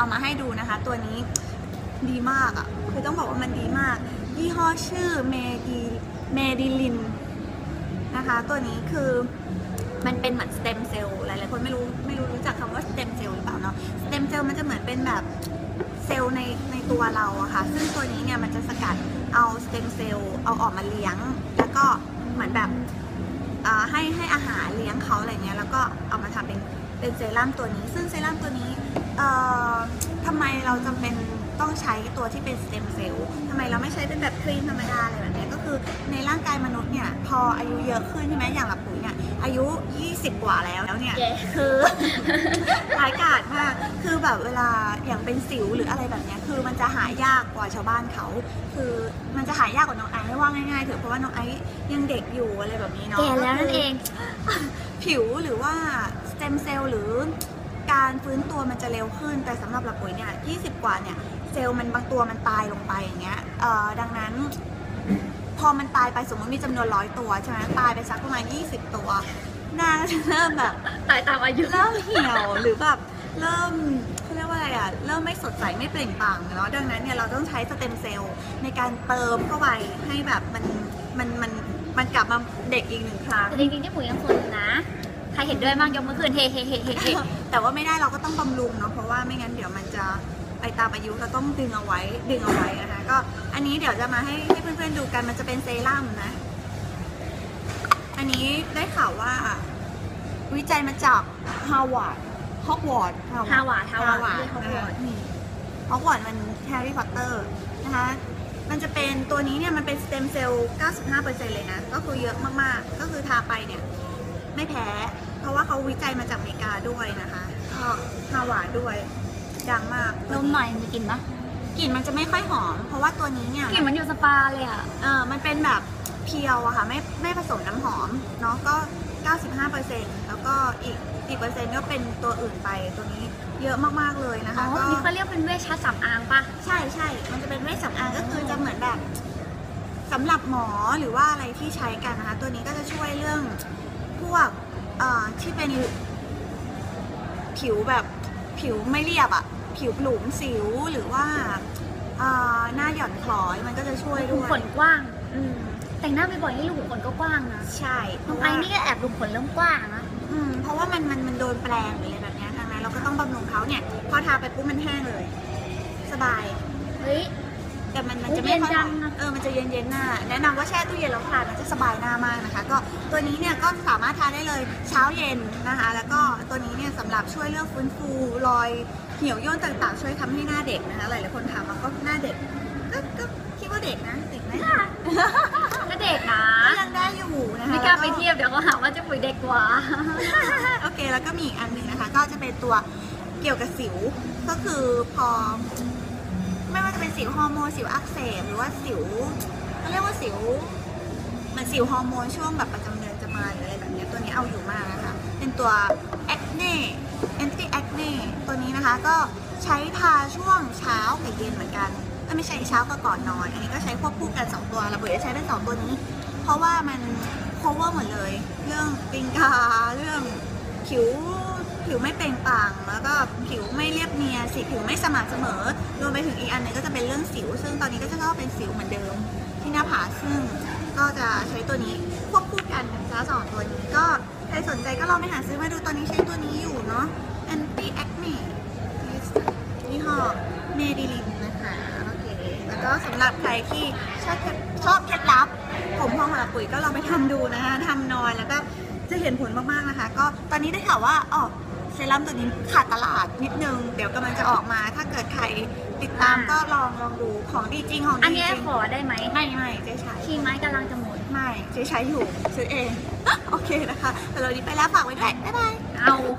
เอามาให้ดูนะคะ ตัวนี้ดีมากอะ่ะคือต้องบอกว่ามันดีมาก ยี่ห้อชื่อเมดีเมดิลินนะคะ ตัวนี้คือมันเป็นเหมือนสเต็มเซลล์หลายๆคนไม่รู้ไม่รู้รู้จักคำว่าสเต็มเซลล์หรือเปล่าเนาะสเต็มเซลล์มันจะเหมือนเป็นแบบเซลล์ในในตัวเราอะค่ะ ซึ่งตัวนี้เนี่ยมันจะสกัดเอาสเต็มเซลล์เอาออกมาเลี้ยง แล้วก็เหมือนแบบให้ให้อาหารเลี้ยงเขาอะไรเงี้ยแล้วก็เอามาทำเป็น เป็นเซรั่มตัวนี้ ซึ่งเซรั่มตัวนี้เอ่อทำไมเราจำเป็นต้องใช้ตัวที่เป็นสเต็มเซลล์ทำไมเราไม่ใช้เป็นแบบครีมธรรมดาอะไรแบบเนี้ยก็คือในร่างกายมนุษย์เนี่ยพออายุเยอะขึ้นใช่ไหมอย่างหลับปุ๋ยเนี่ยอายุ 20 กว่าแล้วแล้วเนี่ยเย้คือร้ายกาจมากคือแบบเวลาอย่างเป็นสิวหรืออะไรแบบเนี้ยคือมันจะหายากกว่าชาวบ้านเขา คือมันจะหายากกว่าน้องไอซ์ไม่ว่าง่ายๆเถอะเพราะว่าน้องไอซ์ยังเด็กอยู่อะไรแบบนี้เนาะแก่แล้วนั่นเอง ผิวหรือว่าส เต็มเซลล์หรือการฟื้นตัวมันจะเร็วขึ้น แต่สำหรับหลับปุ๋ยเนี่ย20กว่าเนี่ยเซลล์มันบางตัวมันตายลงไปอย่างเงี้ยเอ่อดังนั้น พอมันตายไปสมมติมีจำนวนร้อยตัวใช่ไหมตายไปสักประมาณ 20 ตัวหน้าก็จะเริ่มแบบตายตามอายุเริ่มเหี่ยวหรือแบบเริ่มเขาเรียกว่าอะไรอะเริ่มไม่สดใสไม่เปล่งปลั่งเนาะดังนั้นเนี่ยเราต้องใช้สเต็มเซลล์ในการเติมเข้าไปให้แบบมันมันมันมันกลับมาเด็กอีกหนึ่งครั้งแต่จริงๆที่ปุ๋ยยังคนนะ ใครเห็นด้วยบ้างยกมือขึ้นเฮ้เฮ้เฮ้เฮ้เฮ้แต่ว่าไม่ได้เราก็ต้องบำรุงเนาะเพราะว่าไม่งั้นเดี๋ยวมันจะไปตามอายุเราต้องดึงเอาไว้ดึงเอาไว้นะคะก็อันนี้เดี๋ยวจะมาให้ให้เพื่อนๆดูกันมันจะเป็นเซรั่มนะ อันนี้ได้ข่าวว่าวิจัยมาจากฮาวาดฮอกวอตส์ฮาวาดฮาวาดฮาวาดเรียกฮาวาดนี่ฮอกวอตส์มันแฮร์รี่พอตเตอร์นะคะมันจะเป็นตัวนี้เนี่ยมันเป็นสเต็มเซลล์ 95%เลยนะ ก็คือเยอะมากๆ ก็คือทาไปเนี่ย ไม่แพ้ เพราะว่าเขาวิจัยมาจากอเมริกาด้วยนะคะก็ฮาวาดด้วย ดังมากนมหน่อยมีกลิ่นปะกลิ่นมันจะไม่ค่อยหอม เพราะว่าตัวนี้เนี่ยกลิ่นมันอยู่สปาเลยอะเออมันเป็นแบบเพียวอะค่ะไม่ไม่ผสมน้ำหอมเนาะก็ 95%แล้วก็อีกอีกเปอร์เซ็นต์ก็เป็นตัวอื่นไปตัวนี้เยอะมากๆเลยนะอ๋คะอก็นี่เขาเรียกเป็นเวชชัดสำอางปะใช่ใช่มันจะเป็นเวชสำอางก็คือจะเหมือนแบบสำหรับหมอหรือว่าอะไรที่ใช้กันนะคะ ตัวนี้ก็จะช่วยเรื่อง พวกเอ่อที่เป็นผิวแบบผิวไม่เรียบอะผิวหลุมสิวหรือว่าเอ่อหน้าหย่อนคล้อยมันก็จะช่วยหูด้วยขนกว้าง อืมแต่งหน้าบ่อยๆนี่หูขนก็กว้างนะใช่เพน้องราะไอ้ว่านี่ก็แอบหูขนเริ่มกว้างนะอืมเพราะว่ามันมันมันโดนแปลงหรืออะไรแบบเนี้ยดังนั้นเราก็ต้องบำรุงเขาเนี่ย พอทาไปปุ๊บมันแห้งเลย สบาย เฮ้ย แต่มันมันอุ๊ยจะไม่ค่อยเย็นจังอะเออมันจะเย็นเย็นๆหน้าแนะนำว่าแช่ตู้เย็นแล้วทานมันจะสบายหน้ามากนะคะ ก็ตัวนี้เนี่ยก็สามารถทานได้เลยเช้าเย็นนะคะ แล้วก็ตัวนี้เนี่ยสำหรับช่วยเรื่องฟื้นฟูรอยเหี่ยวย่นต่างๆ ช่วยทำให้หน้าเด็กนะคะหลายๆคนถามมาก็หน้าเด็กก็ก็คิดว่าเด็กนะเด็กไหมก็เด็กนะก็ยังได้อยู่นะคะไม่กล้าไปแวเทียบเดี๋ยวเขาหาว่าเจะปุ๋ยเด็กกว่าโอเคแล้วก็มีอีกอันหนึ่งนะคะ ก็จะเป็นตัวเกี่ยวกับสิวก็คือพอ ไม่ว่าจะเป็นสิวฮอร์โมนสิวอักเสบหรือว่าสิวเขาเรียกว่าสิวเหมันสิวฮอร์โมนช่วงแบบประจำเดือนจะมาหรืออะไรแบบนี้ตัวนี้เอาอยู่มากนะคะเป็นตัว acne anti acne ตัวนี้นะคะก็ใช้ทาช่วงเช้ากับเย็นเหมือนกันไม่ใช่เช้ากับก่อนนอน อันนี้ก็ใช้ควบคู่กันสองตัวระเบิดจะใช้เป็นสองตัวนี้ เพราะว่ามัน cover หมดเลย เรื่องปิงกาเรื่องผิว ผิวไม่เปล่งปลั่งแล้วก็ผิวไม่เรียบเนียนสีผิวไม่สม่ำเสมอรวมไปถึงอีกอันหนึงก็จะเป็นเรื่องสิว ซึ่งตอนนี้ก็จะเข้าเป็นสิวเหมือนเดิม ที่หน้าผากซึ่งก็จะใช้ตัวนี้ควบคู่กันนะสองตัวนี้ก็ใครสนใจก็ลองไปหาซื้อมาดูตอนนี้ใช้ตัวนี้อยู่เนาะ anti acne ยี่ห้อเมดิลินนะคะโอเคแล้วก็สำหรับใครที่ชอบชอบเคล็ดลับ ผมพองหาปุ๋ยก็ลองไปทำดูนะคะทำนอนแล้วก็จะเห็นผลมากๆนะคะ ก็ตอนนี้ได้ข่าวว่าอ๋อ รั่มตัวนี้ขาดตลาดนิดนึง เดี๋ยวกำลังจะออกมา ถ้าเกิดใครติดตามอ่าก็ลองลองดูของดีจริงของอันดีเนี้ยจริงขอได้ไหมไม่ไม่เจ๊ใช้ทีไม้กำลังจะหมดไม่เจ๊ใช้อยู่ซื้อเอง โอเคนะคะแต่เราดีไปแล้วฝากไว้ด้วยบ๊ายบายเอาบ